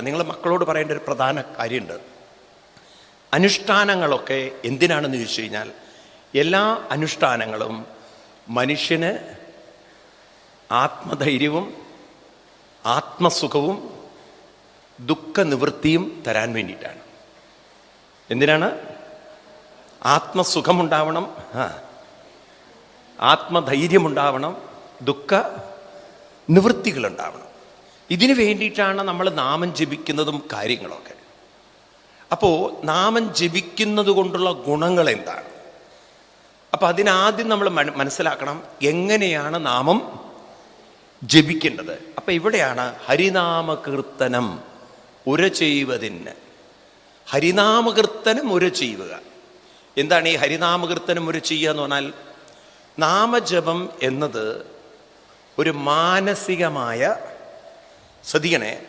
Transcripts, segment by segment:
നിങ്ങൾ മക്കളോട് പറയേണ്ട ഒരു പ്രധാന കാര്യമുണ്ട്. അനുഷ്ഠാനങ്ങളൊക്കെ എന്തിനാണെന്ന് ചോദിച്ചു കഴിഞ്ഞാൽ എല്ലാ അനുഷ്ഠാനങ്ങളും മനുഷ്യന് ആത്മധൈര്യവും ആത്മസുഖവും ദുഃഖനിവൃത്തിയും തരാൻ വേണ്ടിയിട്ടാണ്. എന്തിനാണ്? ആത്മസുഖമുണ്ടാവണം ആ ആത്മധൈര്യമുണ്ടാവണം ദുഃഖ നിവൃത്തികളുണ്ടാവണം ഇതിനു വേണ്ടിയിട്ടാണ് നമ്മൾ നാമം ജപിക്കുന്നതും കാര്യങ്ങളൊക്കെ. അപ്പോൾ നാമം ജപിക്കുന്നത് കൊണ്ടുള്ള ഗുണങ്ങൾ എന്താണ്? അപ്പം അതിനാദ്യം നമ്മൾ മന- മനസ്സിലാക്കണം എങ്ങനെയാണ് നാമം ജപിക്കേണ്ടത്. അപ്പം ഇവിടെയാണ് ഹരിനാമ കീർത്തനം ഉര ചെയ്യുവതിന്. ഹരിനാമകീർത്തനം ഉര ചെയ്യുക. എന്താണ് ഈ ഹരിനാമകീർത്തനം ഉര ചെയ്യുക എന്ന് പറഞ്ഞാൽ നാമജപം എന്നത് ഒരു മാനസികമായ ശ്രദ്ധിക്കണേ.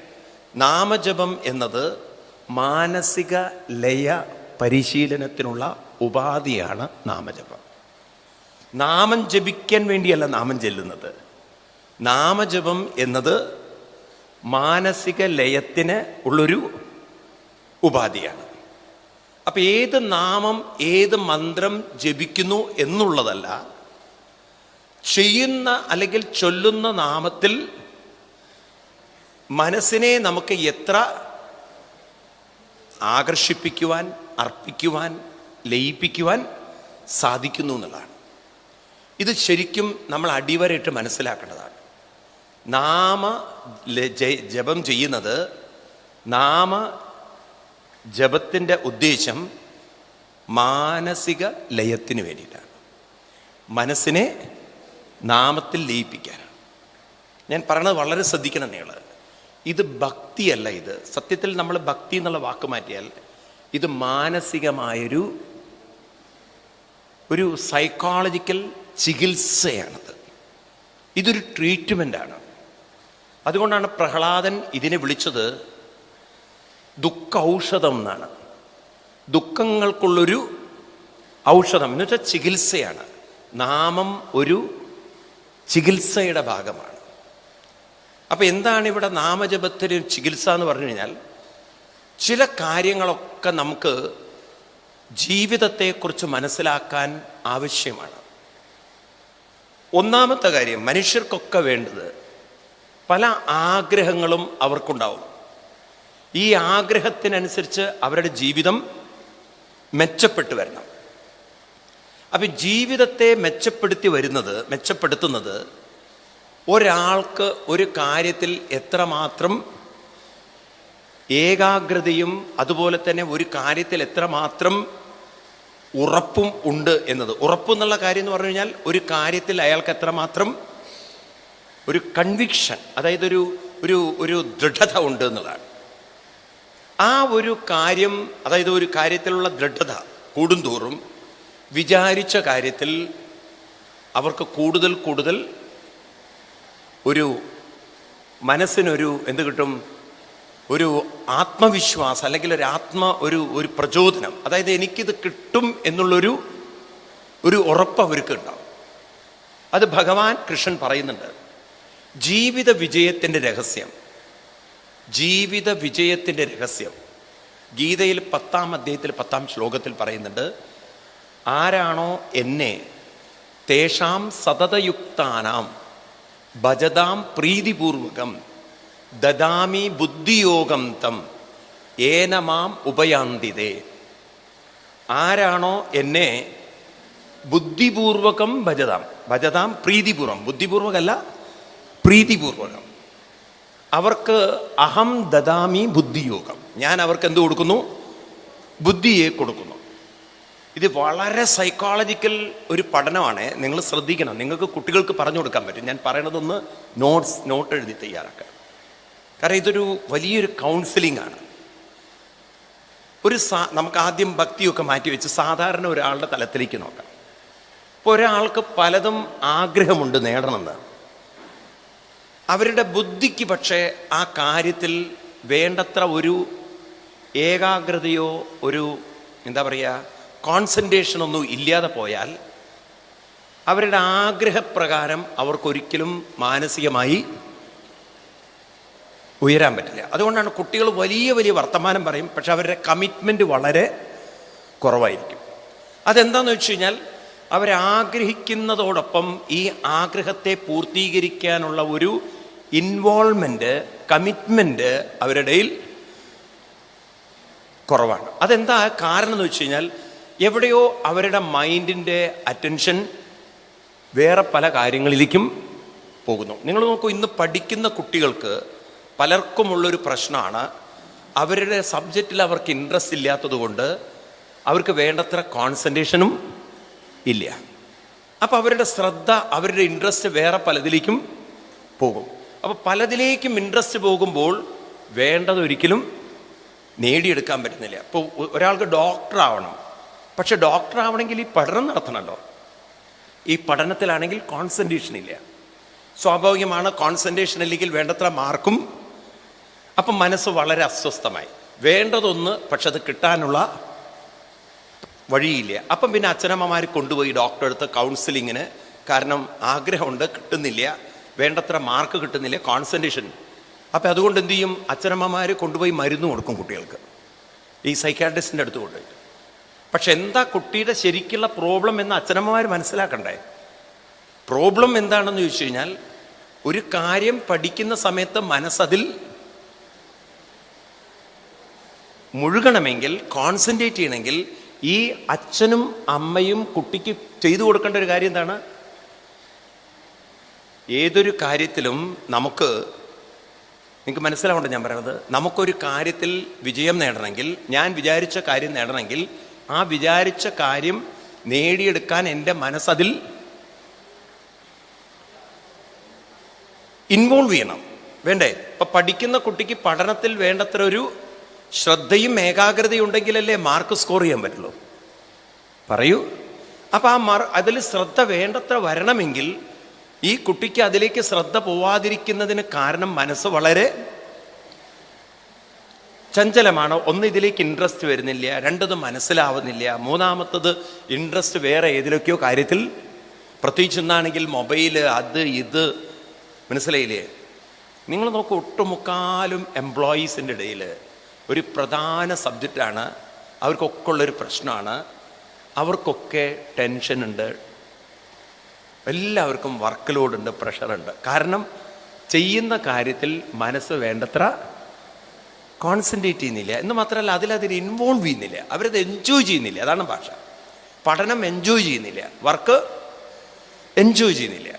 നാമജപം എന്നത് മാനസിക ലയ പരിശീലനത്തിനുള്ള ഉപാധിയാണ് നാമജപം. നാമം ജപിക്കാൻ വേണ്ടിയല്ല നാമം ചെല്ലുന്നത്. നാമജപം എന്നത് മാനസിക ലയത്തിന് ഉള്ളൊരു ഉപാധിയാണ്. അപ്പൊ ഏത് നാമം ഏത് മന്ത്രം ജപിക്കുന്നു എന്നുള്ളതല്ല ചെയ്യുന്ന അല്ലെങ്കിൽ ചൊല്ലുന്ന നാമത്തിൽ മനസ്സിനെ നമുക്ക് എത്ര ആകർഷിപ്പിക്കുവാൻ അർപ്പിക്കുവാൻ ലയിപ്പിക്കുവാൻ സാധിക്കുന്നു എന്നുള്ളതാണ്. ഇത് ശരിക്കും നമ്മൾ അടിവരയിട്ട് മനസ്സിലാക്കേണ്ടതാണ്. നാമ ജപം ചെയ്യുന്നത് നാമ ജപത്തിന്റെ ഉദ്ദേശം മാനസിക ലയത്തിന് വേണ്ടിയിട്ടാണ്. മനസ്സിനെ നാമത്തിൽ ലയിപ്പിക്കാനാണ്. ഞാൻ പറയണത് വളരെ ശ്രദ്ധിക്കണം നിങ്ങൾ ഇത് ഭക്തിയല്ല ഇത്. സത്യത്തിൽ നമ്മൾ ഭക്തി എന്നുള്ള വാക്ക് മാറ്റിയാൽ ഇത് മാനസികമായൊരു ഒരു സൈക്കോളജിക്കൽ ചികിത്സയാണത്. ഇതൊരു ട്രീറ്റ്മെന്റാണ് അതുകൊണ്ടാണ് പ്രഹ്ലാദൻ ഇതിനെ വിളിച്ചത് ദുഃഖ ഔഷധം എന്നാണ്. ദുഃഖങ്ങൾക്കുള്ളൊരു ഔഷധം. എന്ന് വെച്ചാൽ ചികിത്സയാണ്. നാമം ഒരു ചികിത്സയുടെ ഭാഗമാണ്. അപ്പൊ എന്താണ് ഇവിടെ നാമജപത്തിന് ചികിത്സ എന്ന് പറഞ്ഞു കഴിഞ്ഞാൽ ചില കാര്യങ്ങളൊക്കെ നമുക്ക് ജീവിതത്തെക്കുറിച്ച് മനസ്സിലാക്കാൻ ആവശ്യമാണ്. ഒന്നാമത്തെ കാര്യം മനുഷ്യർക്കൊക്കെ വേണ്ടത് പല ആഗ്രഹങ്ങളും അവർക്കുണ്ടാവും. ഈ ആഗ്രഹത്തിനനുസരിച്ച് അവരുടെ ജീവിതം മെച്ചപ്പെട്ടു വരണം. അപ്പൊ ജീവിതത്തെ മെച്ചപ്പെടുത്തി വരുന്നത് മെച്ചപ്പെടുത്തുന്നത് ഒരാൾക്ക് ഒരു കാര്യത്തിൽ എത്രമാത്രം ഏകാഗ്രതയും അതുപോലെ തന്നെ ഒരു കാര്യത്തിൽ എത്രമാത്രം ഉറപ്പും ഉണ്ട് എന്നത്. ഉറപ്പെന്നുള്ള കാര്യം എന്ന് പറഞ്ഞു കഴിഞ്ഞാൽ ഒരു കാര്യത്തിൽ അയാൾക്ക് എത്രമാത്രം ഒരു കൺവിക്ഷൻ അതായത് ഒരു ഒരു ഒരു ദൃഢത ഉണ്ട് എന്നതാണ് ആ ഒരു കാര്യം അതായത് ഒരു കാര്യത്തിലുള്ള ദൃഢത കൂടുന്തോറും വിചാരിച്ച കാര്യത്തിൽ അവർക്ക് കൂടുതൽ കൂടുതൽ ഒരു മനസ്സിനൊരു എന്ത് കിട്ടും? ഒരു ആത്മവിശ്വാസം അല്ലെങ്കിൽ ഒരു ആത്മ ഒരു ഒരു പ്രചോദനം. അതായത് എനിക്കിത് കിട്ടും എന്നുള്ളൊരു ഒരു ഉറപ്പ് അവർക്ക് ഉണ്ടാവും. അത് ഭഗവാൻ കൃഷ്ണൻ പറയുന്നുണ്ട്. ജീവിത വിജയത്തിന്റെ രഹസ്യം. ജീവിത വിജയത്തിന്റെ രഹസ്യം. ഗീതയിൽ പത്താം അധ്യായത്തിൽ പത്താം ശ്ലോകത്തിൽ പറയുന്നുണ്ട് ആരാണോ എന്നെ തേഷാം സതതയുക്താനാം ഭജതാം പ്രീതിപൂർവകം ദദാമി ബുദ്ധിയോഗം തം ഏനമാം ഉപയാന്തിതേ. ആരാണോ എന്നെ ബുദ്ധിപൂർവകം ഭജതാം. ഭജതാം പ്രീതിപൂർവം. ബുദ്ധിപൂർവകല്ല പ്രീതിപൂർവകം. അവർക്ക് അഹം ദദാമി ബുദ്ധിയോഗം. ഞാൻ അവർക്ക് എന്ത് കൊടുക്കുന്നു? ബുദ്ധിയെ കൊടുക്കുന്നു. ഇത് വളരെ സൈക്കോളജിക്കൽ ഒരു പഠനമാണ്. നിങ്ങൾ ശ്രദ്ധിക്കണം. നിങ്ങൾക്ക് കുട്ടികൾക്ക് പറഞ്ഞു കൊടുക്കാൻ പറ്റും. ഞാൻ പറയണതൊന്ന് നോട്ട്സ് നോട്ട് എഴുതി തയ്യാറാക്കുക. കാരണം ഇതൊരു വലിയൊരു കൗൺസിലിംഗ് ആണ്. ഒരു സാ നമുക്ക് ആദ്യം ഭക്തിയൊക്കെ മാറ്റി വെച്ച് സാധാരണ ഒരാളുടെ തലത്തിലേക്ക് നോക്കാം. ഇപ്പോൾ ഒരാൾക്ക് പലതും ആഗ്രഹമുണ്ട് നേടണമെന്ന്. അവരുടെ ബുദ്ധിക്ക് പക്ഷേ ആ കാര്യത്തിൽ വേണ്ടത്ര ഒരു ഏകാഗ്രതയോ ഒരു എന്താ പറയുക കോൺസെൻട്രേഷൻ ഒന്നും ഇല്ലാതെ പോയാൽ അവരുടെ ആഗ്രഹപ്രകാരം അവർക്കൊരിക്കലും മാനസികമായി ഉയരാൻ പറ്റില്ല. അതുകൊണ്ടാണ് കുട്ടികൾ വലിയ വലിയ വർത്തമാനം പറയും പക്ഷെ അവരുടെ കമ്മിറ്റ്മെന്റ് വളരെ കുറവായിരിക്കും. അതെന്താണെന്ന് വെച്ച് കഴിഞ്ഞാൽ അവരാഗ്രഹിക്കുന്നതോടൊപ്പം ഈ ആഗ്രഹത്തെ പൂർത്തീകരിക്കാനുള്ള ഒരു ഇൻവോൾവ്മെന്റ് കമ്മിറ്റ്മെന്റ് അവരുടെ കുറവാണ്. അതെന്താ കാരണം എന്ന് വെച്ച് കഴിഞ്ഞാൽ എവിടെയോ അവരുടെ മൈൻഡിന്റെ അറ്റൻഷൻ വേറെ പല കാര്യങ്ങളിലേക്കും പോകുന്നു. നിങ്ങൾ നോക്കൂ ഇന്ന് പഠിക്കുന്ന കുട്ടികൾക്ക് പലർക്കുമുള്ളൊരു പ്രശ്നമാണ്. അവരുടെ സബ്ജക്റ്റിൽ അവർക്ക് ഇൻട്രസ്റ്റ് ഇല്ലാത്തതുകൊണ്ട് അവർക്ക് വേണ്ടത്ര കോൺസെൻട്രേഷനും ഇല്ല. അപ്പോൾ അവരുടെ ശ്രദ്ധ അവരുടെ ഇൻട്രസ്റ്റ് വേറെ പലതിലേക്കും പോകും. അപ്പോൾ പലതിലേക്കും ഇൻട്രസ്റ്റ് പോകുമ്പോൾ വേണ്ടതൊരിക്കലും നേടിയെടുക്കാൻ പറ്റുന്നില്ല. ഇപ്പോൾ ഒരാൾക്ക് ഡോക്ടർ ആവണം. പക്ഷെ ഡോക്ടർ ആവണമെങ്കിൽ ഈ പഠനം നടത്തണമല്ലോ. ഈ പഠനത്തിലാണെങ്കിൽ കോൺസെൻട്രേഷൻ ഇല്ല. സ്വാഭാവികമാണ് കോൺസെൻട്രേഷൻ ഇല്ലെങ്കിൽ വേണ്ടത്ര മാർക്കും അപ്പം മനസ്സ് വളരെ അസ്വസ്ഥമായി. വേണ്ടതൊന്ന് പക്ഷെ അത് കിട്ടാനുള്ള വഴിയില്ല. അപ്പം പിന്നെ അച്ഛനമ്മമാർ കൊണ്ടുപോയി ഡോക്ടറെ അടുത്ത് കൗൺസിലിങ്ങിന് കാരണം ആഗ്രഹമുണ്ട് കിട്ടുന്നില്ല. വേണ്ടത്ര മാർക്ക് കിട്ടുന്നില്ല കോൺസെൻട്രേഷൻ അപ്പം അതുകൊണ്ട് എന്തു ചെയ്യും? അച്ഛനമ്മമാർ കൊണ്ടുപോയി മരുന്ന് കൊടുക്കും കുട്ടികൾക്ക്. ഈ സൈക്കാട്രിസ്റ്റിന്റെ അടുത്ത് കൊണ്ടുപോയിട്ട്. പക്ഷെ എന്താ കുട്ടിയുടെ ശരിക്കുള്ള പ്രോബ്ലം എന്ന് അച്ഛനമ്മമാർ മനസ്സിലാക്കണ്ടേ? പ്രോബ്ലം എന്താണെന്ന് ചോദിച്ചു കഴിഞ്ഞാൽ ഒരു കാര്യം പഠിക്കുന്ന സമയത്ത് മനസ്സതിൽ മുഴുകണമെങ്കിൽ കോൺസെൻട്രേറ്റ് ചെയ്യണമെങ്കിൽ ഈ അച്ഛനും അമ്മയും കുട്ടിക്ക് ചെയ്തു കൊടുക്കേണ്ട ഒരു കാര്യം എന്താണ്? ഏതൊരു കാര്യത്തിലും നമുക്ക് നിങ്ങൾക്ക് മനസ്സിലാവണ്ട ഞാൻ പറയുന്നത്? നമുക്കൊരു കാര്യത്തിൽ വിജയം നേടണമെങ്കിൽ ഞാൻ വിചാരിച്ച കാര്യം നേടണമെങ്കിൽ ആ വിചാരിച്ച കാര്യം നേടിയെടുക്കാൻ എന്റെ മനസ്സതിൽ ഇൻവോൾവ് ചെയ്യണം. വേണ്ടേ? ഇപ്പൊ പഠിക്കുന്ന കുട്ടിക്ക് പഠനത്തിൽ വേണ്ടത്ര ഒരു ശ്രദ്ധയും ഏകാഗ്രതയും ഉണ്ടെങ്കിലല്ലേ മാർക്ക് സ്കോർ ചെയ്യാൻ പറ്റുള്ളൂ. പറയൂ. അപ്പൊ ആ മാർ അതിൽ ശ്രദ്ധ വേണ്ടത്ര വരണമെങ്കിൽ ഈ കുട്ടിക്ക് അതിലേക്ക് ശ്രദ്ധ പോവാതിരിക്കുന്നതിന് കാരണം മനസ്സ് വളരെ ചഞ്ചലമാണ്. ഒന്ന് ഇതിലേക്ക് ഇൻട്രസ്റ്റ് വരുന്നില്ല രണ്ടത് മനസ്സിലാവുന്നില്ല. മൂന്നാമത്തത് ഇൻട്രസ്റ്റ് വേറെ ഏതിലൊക്കെയോ കാര്യത്തിൽ പ്രത്യേകിച്ച് എന്നാണെങ്കിൽ മൊബൈൽ അത് ഇത് മനസ്സിലായില്ലേ? നിങ്ങൾ നോക്കൂ ഒട്ടുമുക്കാലും എംപ്ലോയീസിന്റെ ഇടയിൽ ഒരു പ്രധാന സബ്ജക്റ്റാണ്. അവർക്കൊക്കെ ഉള്ളൊരു പ്രശ്നമാണ്. അവർക്കൊക്കെ ടെൻഷൻ ഉണ്ട്. എല്ലാവർക്കും വർക്ക് ലോഡുണ്ട് പ്രഷറുണ്ട് കാരണം ചെയ്യുന്ന കാര്യത്തിൽ മനസ്സ് വേണ്ടത്ര കോൺസെൻട്രേറ്റ് ചെയ്യുന്നില്ല. എന്ന് മാത്രമല്ല അതിലതിൽ ഇൻവോൾവ് ചെയ്യുന്നില്ല. അവരത് എൻജോയ് ചെയ്യുന്നില്ല. അതാണ് ഭാഷ. പഠനം എൻജോയ് ചെയ്യുന്നില്ല. വർക്ക് എൻജോയ് ചെയ്യുന്നില്ല.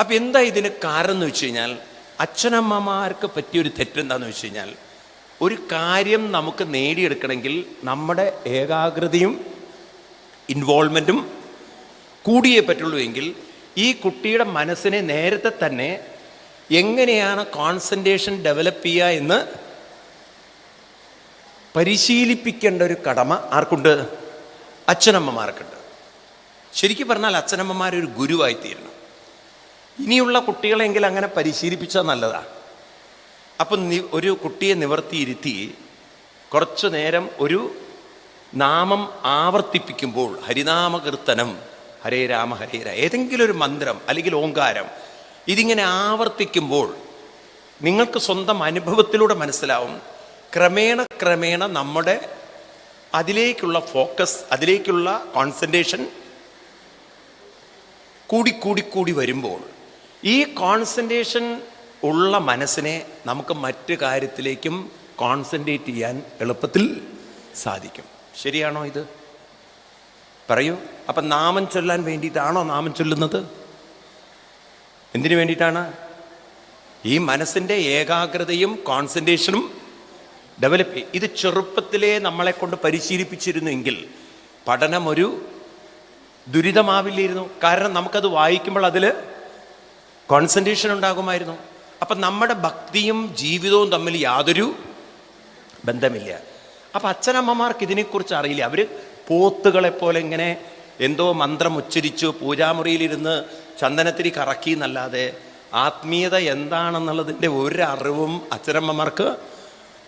അപ്പം എന്താ ഇതിന് കാരണം എന്ന് വെച്ച് കഴിഞ്ഞാൽ അച്ഛനമ്മമാർക്ക് പറ്റിയൊരു തെറ്റെന്താന്ന് വെച്ച് കഴിഞ്ഞാൽ ഒരു കാര്യം നമുക്ക് നേടിയെടുക്കണമെങ്കിൽ നമ്മുടെ ഏകാഗ്രതയും ഇൻവോൾവ്മെന്റും കൂടിയേ പറ്റുള്ളൂ എങ്കിൽ ഈ കുട്ടിയുടെ മനസ്സിനെ നേരത്തെ തന്നെ എങ്ങനെയാണ് കോൺസെൻട്രേഷൻ ഡെവലപ്പ് ചെയ്യുക എന്ന് പരിശീലിപ്പിക്കേണ്ട ഒരു കടമ ആർക്കുണ്ട്? അച്ഛനമ്മമാർക്കുണ്ട്. ശരിക്കും പറഞ്ഞാൽ അച്ഛനമ്മമാരൊരു ഗുരുവായി തീരണം ഇനിയുള്ള കുട്ടികളെങ്കിൽ അങ്ങനെ പരിശീലിപ്പിച്ചാൽ നല്ലതാണ് അപ്പം ഒരു കുട്ടിയെ നിവർത്തിയിരുത്തി കുറച്ചു നേരം ഒരു നാമം ആവർത്തിപ്പിക്കുമ്പോൾ ഹരിനാമകീർത്തനം ഹരേ രാമ ഹരേ രാ ഏതെങ്കിലും ഒരു മന്ത്രം അല്ലെങ്കിൽ ഓങ്കാരം ഇതിങ്ങനെ ആവർത്തിക്കുമ്പോൾ നിങ്ങൾക്ക് സ്വന്തം അനുഭവത്തിലൂടെ മനസ്സിലാവും. ക്രമേണ ക്രമേണ നമ്മുടെ അതിലേക്കുള്ള ഫോക്കസ് അതിലേക്കുള്ള കോൺസെൻട്രേഷൻ കൂടി കൂടി കൂടി വരുമ്പോൾ ഈ കോൺസെൻട്രേഷൻ ഉള്ള മനസ്സിനെ നമുക്ക് മറ്റു കാര്യത്തിലേക്കും കോൺസെൻട്രേറ്റ് ചെയ്യാൻ എളുപ്പത്തിൽ സാധിക്കും. ശരിയാണോ ഇത്? പറയൂ. അപ്പം നാമം ചൊല്ലാൻ വേണ്ടിയിട്ടാണോ നാമം ചൊല്ലുന്നത്? എന്തിനു വേണ്ടിയിട്ടാണ്? ഈ മനസ്സിന്റെ ഏകാഗ്രതയും കോൺസെൻട്രേഷനും ഡെവലപ്പ് ചെയ്യും ഇത് ചെറുപ്പത്തിലേ നമ്മളെ കൊണ്ട് പരിശീലിപ്പിച്ചിരുന്നെങ്കിൽ പഠനം ഒരു ദുരിതമാവില്ലായിരുന്നു. കാരണം നമുക്കത് വായിക്കുമ്പോൾ അതിൽ കോൺസെൻട്രേഷൻ ഉണ്ടാകുമായിരുന്നു. അപ്പം നമ്മുടെ ഭക്തിയും ജീവിതവും തമ്മിൽ യാതൊരു ബന്ധമില്ല. അപ്പം അച്ഛനമ്മമാർക്ക് ഇതിനെക്കുറിച്ച് അറിയില്ല. അവർ പോത്തുകളെപ്പോലെ ഇങ്ങനെ എന്തോ മന്ത്രം ഉച്ചരിച്ചു പൂജാമുറിയിലിരുന്ന് ചന്ദനത്തിരി കറക്കി എന്നല്ലാതെ ആത്മീയത എന്താണെന്നുള്ളതിന്റെ ഒരു അറിവും അച്ഛനമ്മമാർക്ക്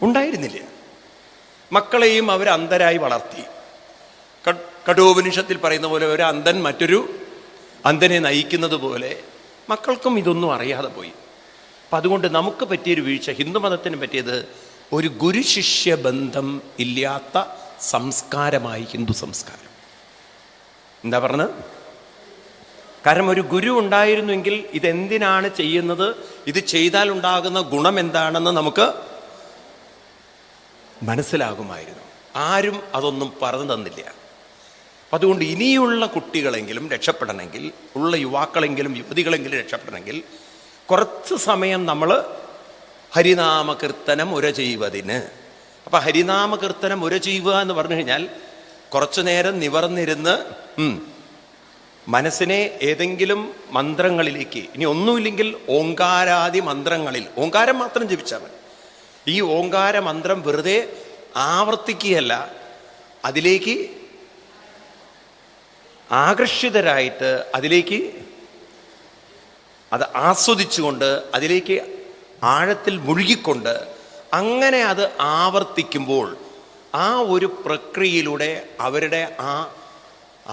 ഉണ്ടായിരുന്നില്ല. മക്കളെയും അവർ അന്ധരായി വളർത്തി. കഠോപനിഷത്തിൽ പറയുന്ന പോലെ ഒരു അന്ധൻ മറ്റൊരു അന്ധനെ നയിക്കുന്നത് പോലെ മക്കൾക്കും ഇതൊന്നും അറിയാതെ പോയി. അപ്പം അതുകൊണ്ട് നമുക്ക് പറ്റിയൊരു വീഴ്ച ഹിന്ദുമതത്തിന് പറ്റിയത് ഒരു ഗുരുശിഷ്യ ബന്ധം ഇല്ലാത്ത സംസ്കാരമായി ഹിന്ദു സംസ്കാരം. എന്താ പറഞ്ഞത്? കാരണം ഒരു ഗുരു ഉണ്ടായിരുന്നുവെങ്കിൽ ഇതെന്തിനാണ് ചെയ്യുന്നത്? ഇത് ചെയ്താൽ ഉണ്ടാകുന്ന ഗുണം എന്താണെന്ന് നമുക്ക് മനസ്സിലാകുമായിരുന്നു. ആരും അതൊന്നും പറഞ്ഞു തന്നില്ല. അതുകൊണ്ട് ഇനിയുള്ള കുട്ടികളെങ്കിലും രക്ഷപ്പെടണമെങ്കിൽ ഉള്ള യുവാക്കളെങ്കിലും യുവതികളെങ്കിലും രക്ഷപ്പെടണമെങ്കിൽ കുറച്ച് സമയം നമ്മൾ ഹരിനാമകീർത്തനം ഉര ചെയ്യുവതിന്. അപ്പം ഹരിനാമകീർത്തനം ഉര ചെയ്യുക എന്ന് പറഞ്ഞു കഴിഞ്ഞാൽ കുറച്ചു നേരം നിവർന്നിരുന്ന് മനസ്സിനെ ഏതെങ്കിലും മന്ത്രങ്ങളിലേക്ക് ഇനി ഒന്നുമില്ലെങ്കിൽ ഓങ്കാരാദി മന്ത്രങ്ങളിൽ ഓങ്കാരം മാത്രം ജപിച്ചാൽ മതി. ഈ ഓങ്കാര മന്ത്രം വെറുതെ ആവർത്തിക്കുകയല്ല അതിലേക്ക് ആകർഷിതരായിട്ട് അതിലേക്ക് അത് ആസ്വദിച്ചുകൊണ്ട് അതിലേക്ക് ആഴത്തിൽ മുഴുകിക്കൊണ്ട് അങ്ങനെ അത് ആവർത്തിക്കുമ്പോൾ ആ ഒരു പ്രക്രിയയിലൂടെ അവരുടെ ആ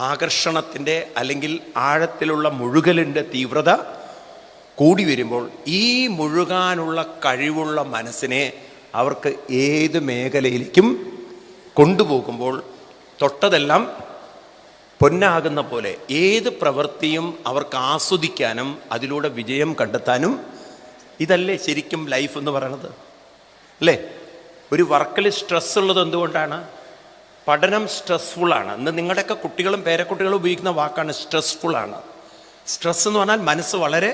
ആകർഷണത്തിന്റെ അല്ലെങ്കിൽ ആഴത്തിലുള്ള മുഴുകലിന്റെ തീവ്രത കൂടി വരുമ്പോൾ ഈ മുഴുകാനുള്ള കഴിവുള്ള മനസ്സിനെ അവർക്ക് ഏത് മേഖലയിലേക്കും കൊണ്ടുപോകുമ്പോൾ തൊട്ടതെല്ലാം പൊന്നാകുന്ന പോലെ ഏത് പ്രവൃത്തിയും അവർക്ക് ആസ്വദിക്കാനും അതിലൂടെ വിജയം കണ്ടെത്താനും ഇതല്ലേ ശരിക്കും ലൈഫ് എന്ന് പറയണത്? അല്ലേ? ഒരു വർക്കിൽ സ്ട്രെസ് ഉള്ളത് എന്തുകൊണ്ടാണ്? പഠനം സ്ട്രെസ്ഫുള്ളാണ് ഇന്ന് നിങ്ങളുടെയൊക്കെ കുട്ടികളും പേരക്കുട്ടികളും ഉപയോഗിക്കുന്ന വാക്കാണ് സ്ട്രെസ്ഫുള്ളാണ് സ്ട്രെസ് എന്ന് പറഞ്ഞാൽ മനസ്സ് വളരെ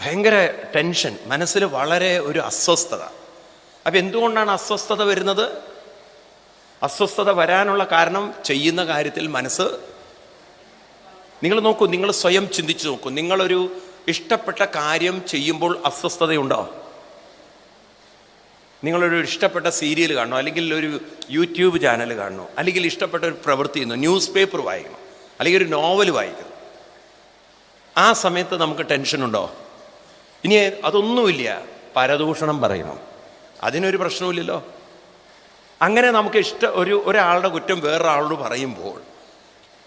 ഭയങ്കര ടെൻഷൻ മനസ്സിൽ വളരെ ഒരു അസ്വസ്ഥത. അപ്പം എന്തുകൊണ്ടാണ് അസ്വസ്ഥത വരുന്നത്? അസ്വസ്ഥത വരാനുള്ള കാരണം ചെയ്യുന്ന കാര്യത്തിൽ മനസ്സ് നിങ്ങൾ നോക്കൂ നിങ്ങൾ സ്വയം ചിന്തിച്ചു നോക്കൂ. നിങ്ങളൊരു ഇഷ്ടപ്പെട്ട കാര്യം ചെയ്യുമ്പോൾ അസ്വസ്ഥതയുണ്ടോ? നിങ്ങളൊരു ഇഷ്ടപ്പെട്ട സീരിയൽ കാണണോ? അല്ലെങ്കിൽ ഒരു യൂട്യൂബ് ചാനൽ കാണണോ? അല്ലെങ്കിൽ ഇഷ്ടപ്പെട്ട ഒരു പ്രവൃത്തി ചെയ്യുന്നു? ന്യൂസ് പേപ്പർ വായിക്കണം? അല്ലെങ്കിൽ ഒരു നോവൽ വായിക്കണം? ആ സമയത്ത് നമുക്ക് ടെൻഷനുണ്ടോ? ഇനി അതൊന്നുമില്ല. പരദൂഷണം പറയണം. അതിനൊരു പ്രശ്നമില്ലല്ലോ അങ്ങനെ നമുക്ക് ഇഷ്ട ഒരു ഒരാളുടെ കുറ്റം വേറൊരാളോട് പറയുമ്പോൾ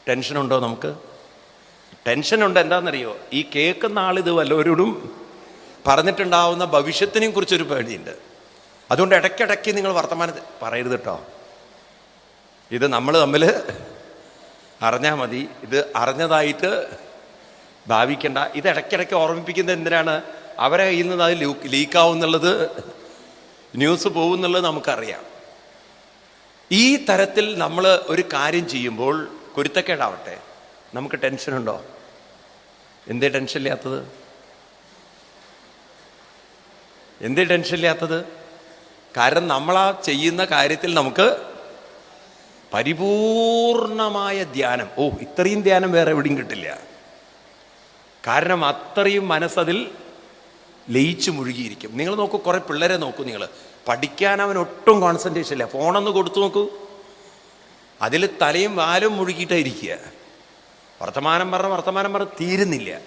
ടെൻഷനുണ്ടോ നമുക്ക്? ടെൻഷനുണ്ട് എന്താണെന്നറിയോ? ഈ കേൾക്കുന്ന ആൾ ഇത് വല്ലവരോടും പറഞ്ഞിട്ടുണ്ടാവുന്ന ഭവിഷ്യത്തിനെയും കുറിച്ചൊരു പേടിയുണ്ട്. അതുകൊണ്ട് ഇടയ്ക്കിടയ്ക്ക് നിങ്ങൾ വർത്തമാനം പറയരുത് കേട്ടോ. ഇത് നമ്മൾ തമ്മിൽ അറിഞ്ഞാൽ മതി. ഇത് അറിഞ്ഞതായിട്ട് ഭാവിക്കണ്ട. ഇത് ഇടയ്ക്കിടയ്ക്ക് ഓർമ്മിപ്പിക്കുന്നത് എന്തിനാണ്? അവരെ കയ്യിൽ നിന്ന് അത് ലീക്ക് ലീക്കാവും എന്നുള്ളത് ന്യൂസ് പോകും എന്നുള്ളത് നമുക്കറിയാം. ഈ തരത്തിൽ നമ്മൾ ഒരു കാര്യം ചെയ്യുമ്പോൾ കുരുത്തക്കേടാവട്ടെ. നമുക്ക് ടെൻഷനുണ്ടോ എന്തേ ടെൻഷൻ ഇല്ലാത്തത്? എന്തേ ടെൻഷൻ ഇല്ലാത്തത്? കാരണം നമ്മൾ ആ ചെയ്യുന്ന കാര്യത്തിൽ നമുക്ക് പരിപൂർണമായ ധ്യാനം. ഓ ഇത്രയും ധ്യാനം വേറെ എവിടെയും കിട്ടില്ല. കാരണം അത്രയും മനസ്സതിൽ ലയിച്ചു മുഴുകിയിരിക്കും. നിങ്ങൾ നോക്കൂ കുറെ പിള്ളേരെ നോക്കൂ നിങ്ങൾ. പഠിക്കാൻ അവൻ ഒട്ടും കോൺസെൻട്രേഷൻ ഇല്ല. ഫോണൊന്ന് കൊടുത്തു നോക്കൂ. അതിൽ തലയും വാലും മുഴുകിയിട്ടായിരിക്കുക വർത്തമാനം പറഞ്ഞ വർത്തമാനം പറഞ്ഞ് തീരുന്നില്ല.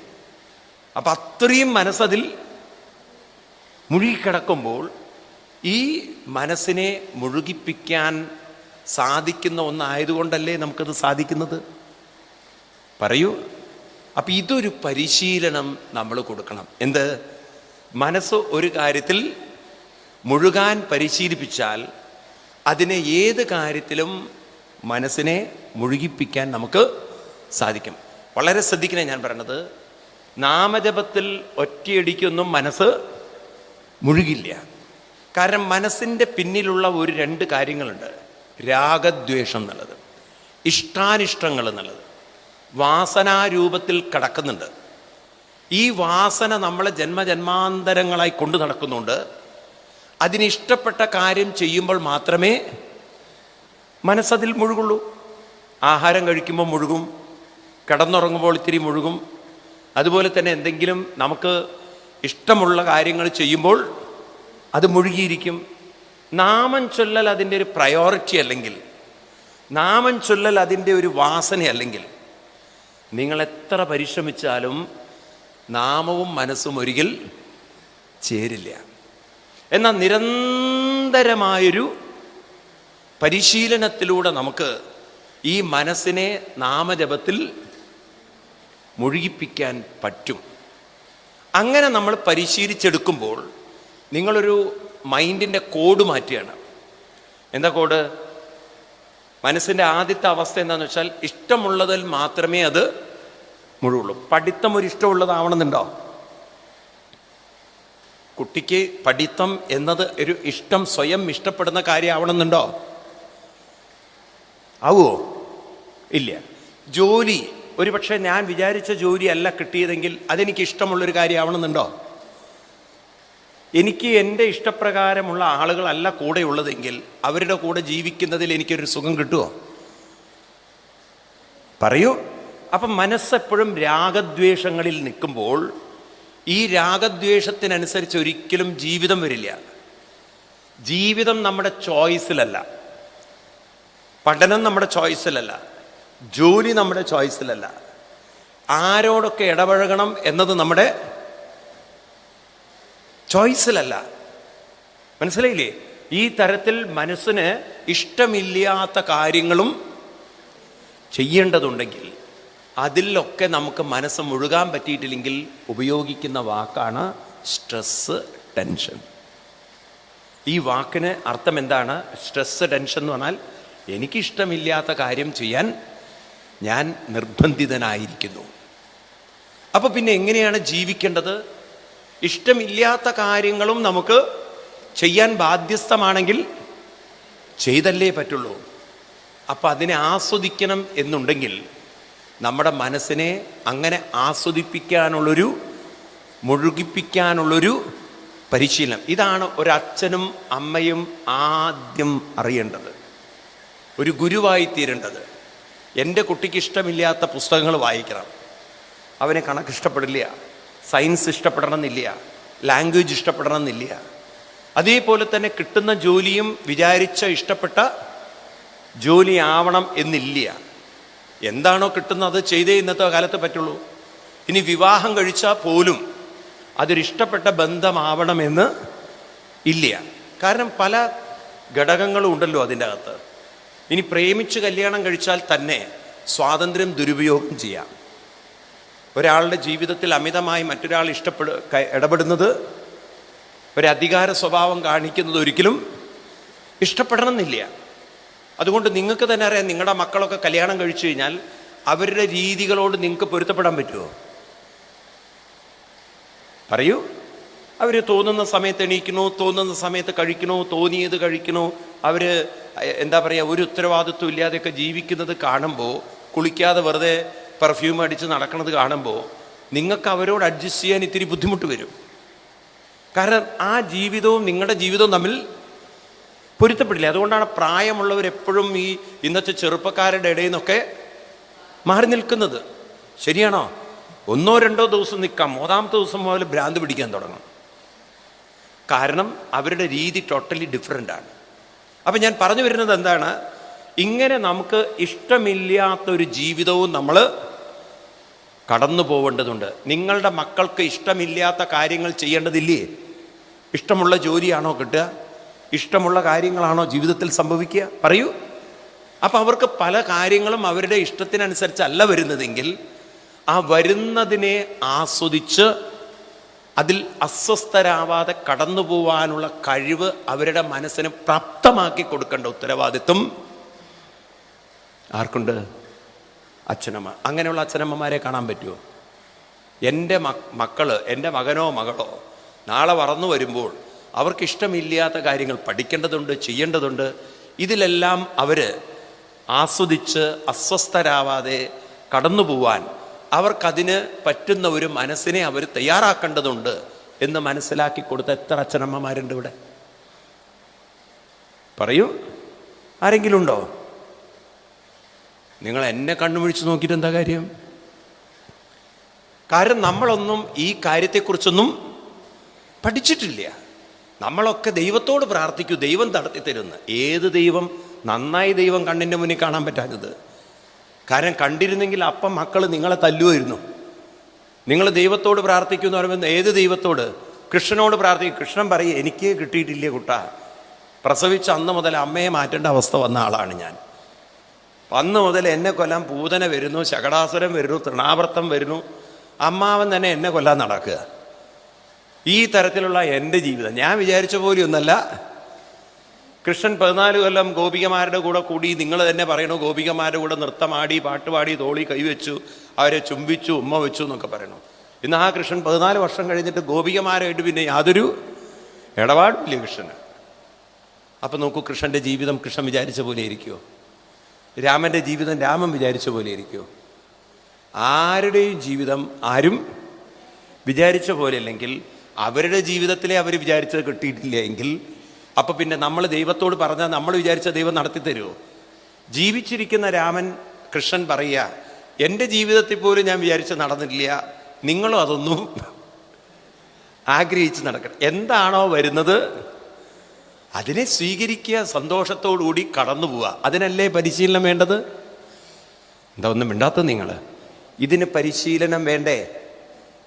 അപ്പം അത്രയും മനസ്സതിൽ മുഴുകിക്കിടക്കുമ്പോൾ ഈ മനസ്സിനെ മുഴുകിപ്പിക്കാൻ സാധിക്കുന്ന ഒന്നായതുകൊണ്ടല്ലേ നമുക്കത് സാധിക്കുന്നത്? പറയൂ. അപ്പം ഇതൊരു പരിശീലനം നമ്മൾ കൊടുക്കണം. എന്ത്? മനസ്സ് ഒരു കാര്യത്തിൽ മുഴുകാൻ പരിശീലിപ്പിച്ചാൽ അതിനെ ഏത് കാര്യത്തിലും മനസ്സിനെ മുഴുകിപ്പിക്കാൻ നമുക്ക് സാധിക്കും. വളരെ ശ്രദ്ധിക്കണേ ഞാൻ പറയണത്. നാമജപത്തിൽ ഒറ്റയടിക്കൊന്നും മനസ്സ് മുഴുകില്ല. കാരണം മനസ്സിന്റെ പിന്നിലുള്ള ഒരു രണ്ട് കാര്യങ്ങളുണ്ട്. രാഗദ്വേഷം എന്നുള്ളത്. ഇഷ്ടാനിഷ്ടങ്ങൾ എന്നുള്ളത്. വാസനാരൂപത്തിൽ കടക്കുന്നുണ്ട്. ഈ വാസന നമ്മളെ ജന്മജന്മാന്തരങ്ങളായി കൊണ്ടു നടക്കുന്നുണ്ട്. അതിനിഷ്ടപ്പെട്ട കാര്യം ചെയ്യുമ്പോൾ മാത്രമേ മനസ്സതിൽ മുഴുകുള്ളൂ. ആഹാരം കഴിക്കുമ്പോൾ മുഴുകും. കിടന്നുറങ്ങുമ്പോൾ ഇത്തിരി മുഴുകും. അതുപോലെ തന്നെ എന്തെങ്കിലും നമുക്ക് ഇഷ്ടമുള്ള കാര്യങ്ങൾ ചെയ്യുമ്പോൾ അത് മുഴുകിയിരിക്കും. നാമം ചൊല്ലൽ അതിന്റെ ഒരു പ്രയോറിറ്റി അല്ലെങ്കിൽ നാമം ചൊല്ലൽ അതിന്റെ ഒരു വാസന അല്ലെങ്കിൽ നിങ്ങൾ എത്ര പരിശ്രമിച്ചാലും നാമവും മനസ്സും ഒരിക്കൽ ചേരില്ല. എന്നാൽ നിരന്തരമായൊരു പരിശീലനത്തിലൂടെ നമുക്ക് ഈ മനസ്സിനെ നാമജപത്തിൽ മുഴുകിപ്പിക്കാൻ പറ്റും. അങ്ങനെ നമ്മൾ പരിശീലിച്ചെടുക്കുമ്പോൾ നിങ്ങളൊരു മൈൻഡിന്റെ കോഡ് മാറ്റുകയാണ്. എന്താ കോഡ്? മനസ്സിന്റെ ആദ്യത്തെ അവസ്ഥ എന്താണെന്ന് വെച്ചാൽ ഇഷ്ടമുള്ളതിൽ മാത്രമേ അത് മുഴുവുള്ളൂ. പഠിത്തം ഒരു ഇഷ്ടമുള്ളതാവണമെന്നുണ്ടോ? കുട്ടിക്ക് പഠിത്തം എന്നത് ഒരു ഇഷ്ടം സ്വയം ഇഷ്ടപ്പെടുന്ന കാര്യമാവണമെന്നുണ്ടോ? ആവുമോ ഇല്ല. ജോലി. ഒരുപക്ഷെ ഞാൻ വിചാരിച്ച ജോലി അല്ല കിട്ടിയതെങ്കിൽ അതെനിക്ക് ഇഷ്ടമുള്ളൊരു കാര്യമാവണമെന്നുണ്ടോ? എനിക്ക് എന്റെ ഇഷ്ടപ്രകാരമുള്ള ആളുകളല്ല കൂടെ ഉള്ളതെങ്കിൽ അവരുടെ കൂടെ ജീവിക്കുന്നതിൽ എനിക്കൊരു സുഖം കിട്ടുമോ പറയൂ. അപ്പം മനസ്സെപ്പോഴും രാഗദ്വേഷങ്ങളിൽ നിൽക്കുമ്പോൾ ഈ രാഗദ്വേഷത്തിനനുസരിച്ച് ഒരിക്കലും ജീവിതം വരില്ല. ജീവിതം നമ്മുടെ ചോയ്സിലല്ല. പഠനം നമ്മുടെ ചോയ്സിലല്ല. ജോലി നമ്മുടെ ചോയ്സിലല്ല. ആരോടൊക്കെ ഇടപഴകണം എന്നത് നമ്മുടെ ചോയ്സിലല്ല. മനസ്സിലായില്ലേ? ഈ തരത്തിൽ മനസ്സിന് ഇഷ്ടമില്ലാത്ത കാര്യങ്ങളും ചെയ്യേണ്ടതുണ്ടെങ്കിൽ അതിലൊക്കെ നമുക്ക് മനസ്സ് മുഴുകാൻ പറ്റിയിട്ടില്ലെങ്കിൽ ഉപയോഗിക്കുന്ന വാക്കാണ് സ്ട്രെസ് ടെൻഷൻ ഈ വാക്കിന് അർത്ഥം എന്താണ്? സ്ട്രെസ് ടെൻഷൻ എന്ന് പറഞ്ഞാൽ എനിക്കിഷ്ടമില്ലാത്ത കാര്യം ചെയ്യാൻ ഞാൻ നിർബന്ധിതനായിരിക്കുന്നു. അപ്പോൾ പിന്നെ എങ്ങനെയാണ് ജീവിക്കേണ്ടത്? ഇഷ്ടമില്ലാത്ത കാര്യങ്ങളും നമുക്ക് ചെയ്യാൻ ബാധ്യസ്ഥമാണെങ്കിൽ ചെയ്തല്ലേ പറ്റുള്ളൂ. അപ്പം അതിനെ ആസ്വദിക്കണം എന്നുണ്ടെങ്കിൽ നമ്മുടെ മനസ്സിനെ അങ്ങനെ ആസ്വദിപ്പിക്കാനുള്ളൊരു മുഴുകിപ്പിക്കാനുള്ളൊരു പരിശീലനം. ഇതാണ് ഒരച്ഛനും അമ്മയും ആദ്യം അറിയേണ്ടത്. ഒരു ഗുരുവായി തീരേണ്ടത്. എന്റെ കുട്ടിക്ക് ഇഷ്ടമില്ലാത്ത പുസ്തകങ്ങൾ വായിക്കണം. അവന് കണക്ക് ഇഷ്ടപ്പെടില്ല. സയൻസ് ഇഷ്ടപ്പെടണമെന്നില്ല. ലാംഗ്വേജ് ഇഷ്ടപ്പെടണമെന്നില്ല. അതേപോലെ തന്നെ കിട്ടുന്ന ജോലിയും വിചാരിച്ച ഇഷ്ടപ്പെട്ട ജോലിയാവണം എന്നില്ല. എന്താണോ കിട്ടുന്നത് ചെയ്തേ ഇന്നത്തെ കാലത്ത് പറ്റുള്ളൂ. ഇനി വിവാഹം കഴിച്ചാൽ പോലും അതൊരിഷ്ടപ്പെട്ട ബന്ധമാവണമെന്ന് ഇല്ല. കാരണം പല ഘടകങ്ങളും ഉണ്ടല്ലോ അതിന്റെ അകത്ത്. ഇനി പ്രേമിച്ച് കല്യാണം കഴിച്ചാൽ തന്നെ സ്വാതന്ത്ര്യം ദുരുപയോഗം ചെയ്യാം. ഒരാളുടെ ജീവിതത്തിൽ അമിതമായി മറ്റൊരാൾ ഇഷ്ടപ്പെടു ഇടപെടുന്നത് ഒരധികാര സ്വഭാവം കാണിക്കുന്നത് ഒരിക്കലും ഇഷ്ടപ്പെടണമെന്നില്ല. അതുകൊണ്ട് നിങ്ങൾക്ക് തന്നെ അറിയാം നിങ്ങളുടെ മക്കളൊക്കെ കല്യാണം കഴിച്ചു കഴിഞ്ഞാൽ അവരുടെ രീതികളോട് നിങ്ങൾക്ക് പൊരുത്തപ്പെടാൻ പറ്റുമോ? പറയൂ. അവർ തോന്നുന്ന സമയത്ത് എണീക്കണോ തോന്നുന്ന സമയത്ത് കഴിക്കണോ തോന്നിയത് കഴിക്കണോ അവർ എന്താ പറയുക ഒരു ഉത്തരവാദിത്വം ഇല്ലാതെയൊക്കെ ജീവിക്കുന്നത് കാണുമ്പോൾ കുളിക്കാതെ വെറുതെ പെർഫ്യൂം അടിച്ച് നടക്കുന്നത് കാണുമ്പോൾ നിങ്ങൾക്ക് അവരോട് അഡ്ജസ്റ്റ് ചെയ്യാൻ ഇത്തിരി ബുദ്ധിമുട്ട് വരും. കാരണം ആ ജീവിതവും നിങ്ങളുടെ ജീവിതവും തമ്മിൽ പൊരുത്തപ്പെടില്ല. അതുകൊണ്ടാണ് പ്രായമുള്ളവരെപ്പോഴും ഈ ഇന്നത്തെ ചെറുപ്പക്കാരുടെ ഇടയിൽ നിന്നൊക്കെ മാറി നിൽക്കുന്നത്. ശരിയാണോ? ഒന്നോ രണ്ടോ ദിവസം നിൽക്കാം. മൂന്നാമത്തെ ദിവസം മുതൽ ഭ്രാന്ത് പിടിക്കാൻ തുടങ്ങും. കാരണം അവരുടെ രീതി ടോട്ടലി ഡിഫറെന്റ് ആണ്. അപ്പം ഞാൻ പറഞ്ഞു വരുന്നത് എന്താണ്? ഇങ്ങനെ നമുക്ക് ഇഷ്ടമില്ലാത്തൊരു ജീവിതവും നമ്മൾ കടന്നു പോവേണ്ടതുണ്ട്. നിങ്ങളുടെ മക്കൾക്ക് ഇഷ്ടമില്ലാത്ത കാര്യങ്ങൾ ചെയ്യേണ്ടതില്ലേ? ഇഷ്ടമുള്ള ജോലിയാണോ കിട്ടുക? ഇഷ്ടമുള്ള കാര്യങ്ങളാണോ ജീവിതത്തിൽ സംഭവിക്കുക? പറയൂ. അപ്പോൾ അവർക്ക് പല കാര്യങ്ങളും അവരുടെ ഇഷ്ടത്തിനനുസരിച്ചല്ല വരുന്നതെങ്കിൽ ആ വരുന്നതിനെ ആസ്വദിച്ച് അതിൽ അസ്വസ്ഥരാവാതെ കടന്നു പോവാനുള്ള കഴിവ് അവരുടെ മനസ്സിന് പ്രാപ്തമാക്കി കൊടുക്കേണ്ട ഉത്തരവാദിത്വം ആർക്കുണ്ട്? അച്ഛനമ്മ. അങ്ങനെയുള്ള അച്ഛനമ്മമാരെ കാണാൻ പറ്റുമോ എന്റെ മക് മക്കൾ എന്റെ മകനോ മകളോ നാളെ വളർന്നു വരുമ്പോൾ അവർക്ക് ഇഷ്ടമില്ലാത്ത കാര്യങ്ങൾ പഠിക്കേണ്ടതുണ്ട് ചെയ്യേണ്ടതുണ്ട്. ഇതിലെല്ലാം അവർ ആസ്വദിച്ച് അസ്വസ്ഥരാവാതെ കടന്നു പോവാൻ അവർക്കതിന് പറ്റുന്ന ഒരു മനസ്സിനെ അവർ തയ്യാറാക്കേണ്ടതുണ്ട് എന്ന് മനസ്സിലാക്കി കൊടുത്ത എത്ര അച്ഛനമ്മമാരുണ്ട് ഇവിടെ? പറയൂ. ആരെങ്കിലും ഉണ്ടോ നിങ്ങൾ എന്നെ കണ്ണുമിഴിച്ച് നോക്കിയിട്ട് എന്താ കാര്യം? കാരണം നമ്മളൊന്നും ഈ കാര്യത്തെക്കുറിച്ചൊന്നും പഠിച്ചിട്ടില്ല. നമ്മളൊക്കെ ദൈവത്തോട് പ്രാർത്ഥിക്കൂ ദൈവം നടത്തി തരുന്ന. ഏത് ദൈവം? നന്നായി ദൈവം കണ്ണിന്റെ മുന്നിൽ കാണാൻ പറ്റാത്തത് കാരണം കണ്ടിരുന്നെങ്കിൽ അപ്പം മക്കൾ നിങ്ങളെ തല്ലുമായിരുന്നു നിങ്ങൾ ദൈവത്തോട് പ്രാർത്ഥിക്കൂ എന്ന് പറയുമ്പോൾ ഏത് ദൈവത്തോട്? കൃഷ്ണനോട് പ്രാർത്ഥിക്കും. കൃഷ്ണൻ പറയും എനിക്ക് കിട്ടിയിട്ടില്ല കുട്ട. പ്രസവിച്ച അന്ന് മുതൽ അമ്മയെ മാറ്റേണ്ട അവസ്ഥ വന്ന ആളാണ് ഞാൻ. അന്ന് മുതൽ എന്നെ കൊല്ലാൻ പൂതന വരുന്നു ശകടാസുരം വരുന്നു തൃണാവർത്തം വരുന്നു. അമ്മാവൻ തന്നെ എന്നെ കൊല്ലാൻ നടക്കുക. ഈ തരത്തിലുള്ള എന്റെ ജീവിതം. ഞാൻ വിചാരിച്ച പോലെയൊന്നല്ല. കൃഷ്ണൻ പതിനാല് കൊല്ലം ഗോപികമാരുടെ കൂടെ കൂടി നിങ്ങൾ തന്നെ പറയണു ഗോപികമാരുടെ കൂടെ നൃത്തമാടി പാട്ടുപാടി തോളി കൈവച്ചു അവരെ ചുംബിച്ചു ഉമ്മ വെച്ചു എന്നൊക്കെ പറയണു. ഇന്ന് ആ കൃഷ്ണൻ പതിനാല് വർഷം കഴിഞ്ഞിട്ട് ഗോപികമാരായിട്ട് പിന്നെ യാതൊരു ഇടപാടില്ല കൃഷ്ണന്. അപ്പം നോക്കൂ കൃഷ്ണന്റെ ജീവിതം കൃഷ്ണൻ വിചാരിച്ച പോലെ ഇരിക്കുമോ രാമന്റെ ജീവിതം രാമൻ വിചാരിച്ച പോലെ ഇരിക്കുമോ ആരുടെയും ജീവിതം ആരും വിചാരിച്ച പോലെ അല്ലെങ്കിൽ അവരുടെ ജീവിതത്തിലെ അവർ വിചാരിച്ചത് കിട്ടിയിട്ടില്ല എങ്കിൽ അപ്പൊ പിന്നെ നമ്മൾ ദൈവത്തോട് പറഞ്ഞാൽ നമ്മൾ വിചാരിച്ച ദൈവം നടത്തി തരുമോ ജീവിച്ചിരിക്കുന്ന രാമൻ കൃഷ്ണൻ പറയുക എന്റെ ജീവിതത്തിൽ പോലും ഞാൻ വിചാരിച്ച് നടന്നില്ല നിങ്ങളും അതൊന്നും ആഗ്രഹിച്ച് നടക്കണം എന്താണോ വരുന്നത്? അതിനെ സ്വീകരിക്കുക സന്തോഷത്തോടുകൂടി കടന്നു പോവുക. അതിനല്ലേ പരിശീലനം വേണ്ടത്? എന്താ ഒന്നും മിണ്ടാത്തത് നിങ്ങൾ? ഇതിന് പരിശീലനം വേണ്ടേ?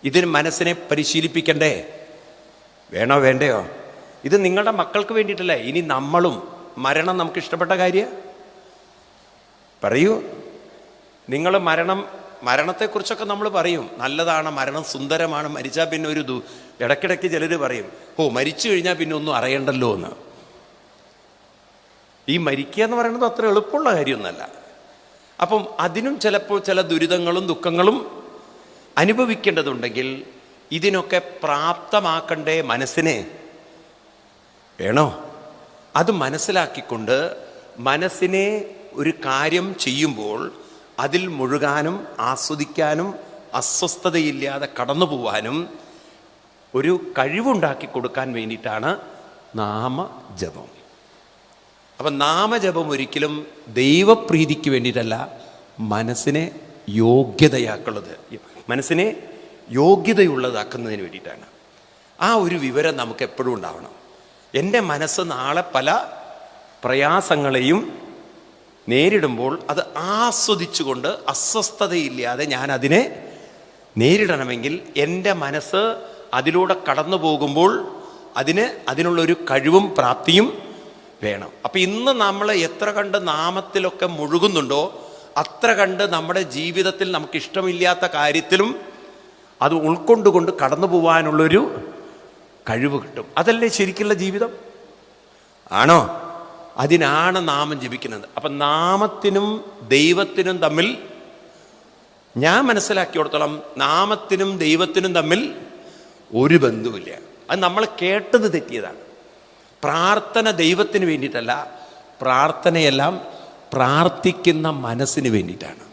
ഇതിന് മനസ്സിനെ പരിശീലിപ്പിക്കണ്ടേ? വേണോ വേണ്ടയോ? ഇത് നിങ്ങളുടെ മക്കൾക്ക് വേണ്ടിയിട്ടല്ലേ? ഇനി നമ്മളും മരണം നമുക്ക് ഇഷ്ടപ്പെട്ട കാര്യ? പറയൂ. നിങ്ങൾ മരണം മരണത്തെക്കുറിച്ചൊക്കെ നമ്മൾ പറയും. നല്ലതാണ് മരണം സുന്ദരമാണ്. മരിച്ചാൽ പിന്നെ ഒരു ദു ഇടയ്ക്കിടയ്ക്ക് ചിലർ പറയും ഓ മരിച്ചു കഴിഞ്ഞാൽ പിന്നെ ഒന്നും അറിയണ്ടല്ലോ എന്ന്. ഈ മരിക്കുക എന്ന് പറയുന്നത് അത്ര എളുപ്പമുള്ള കാര്യമൊന്നുമല്ല. അപ്പം അതിനും ചിലപ്പോൾ ചില ദുരിതങ്ങളും ദുഃഖങ്ങളും അനുഭവിക്കേണ്ടതുണ്ടെങ്കിൽ ഇതിനൊക്കെ പ്രാപ്തമാക്കണ്ടേ മനസ്സിനെ? വേണോ? അത് മനസ്സിലാക്കിക്കൊണ്ട് മനസ്സിനെ ഒരു കാര്യം ചെയ്യുമ്പോൾ അതിൽ മുഴുകാനും ആസ്വദിക്കാനും അസ്വസ്ഥതയില്ലാതെ കടന്നു പോവാനും ഒരു കഴിവുണ്ടാക്കി കൊടുക്കാൻ വേണ്ടിയിട്ടാണ് നാമജപം. അപ്പം നാമജപം ഒരിക്കലും ദൈവപ്രീതിക്ക് വേണ്ടിയിട്ടല്ല മനസ്സിനെ യോഗ്യതയാക്കുള്ളത്. മനസ്സിനെ യോഗ്യതയുള്ളതാക്കുന്നതിന് വേണ്ടിയിട്ടാണ്. ആ ഒരു വിവരം നമുക്ക് എപ്പോഴും ഉണ്ടാവണം. എന്റെ മനസ്സ് നാളെ പല പ്രയാസങ്ങളെയും നേരിടുമ്പോൾ അത് ആസ്വദിച്ചുകൊണ്ട് അസ്വസ്ഥതയില്ലാതെ ഞാൻ അതിനെ നേരിടണമെങ്കിൽ എന്റെ മനസ്സ് അതിലൂടെ കടന്നു പോകുമ്പോൾ അതിന് അതിനുള്ളൊരു കഴിവും പ്രാപ്തിയും വേണം. അപ്പം ഇന്ന് നമ്മൾ എത്ര കണ്ട് നാമത്തിലൊക്കെ മുഴുകുന്നുണ്ടോ അത്ര കണ്ട് നമ്മുടെ ജീവിതത്തിൽ നമുക്കിഷ്ടമില്ലാത്ത കാര്യത്തിലും അത് ഉൾക്കൊണ്ടുകൊണ്ട് കടന്നു പോകാനുള്ളൊരു കഴിവ് കിട്ടും. അതല്ലേ ശരിക്കുള്ള ജീവിതം? ആണോ? അതിനാണ് നാമം ജപിക്കുന്നത്. അപ്പം നാമത്തിനും ദൈവത്തിനും തമ്മിൽ ഞാൻ മനസ്സിലാക്കിയോടത്തോളം നാമത്തിനും ദൈവത്തിനും തമ്മിൽ ഒരു ബന്ധവുമില്ല. അത് നമ്മൾ കേട്ടത് തെറ്റിയതാണ്. പ്രാർത്ഥന ദൈവത്തിന് വേണ്ടിയിട്ടല്ല പ്രാർത്ഥനയെല്ലാം പ്രാർത്ഥിക്കുന്ന മനസ്സിന് വേണ്ടിയിട്ടാണ്.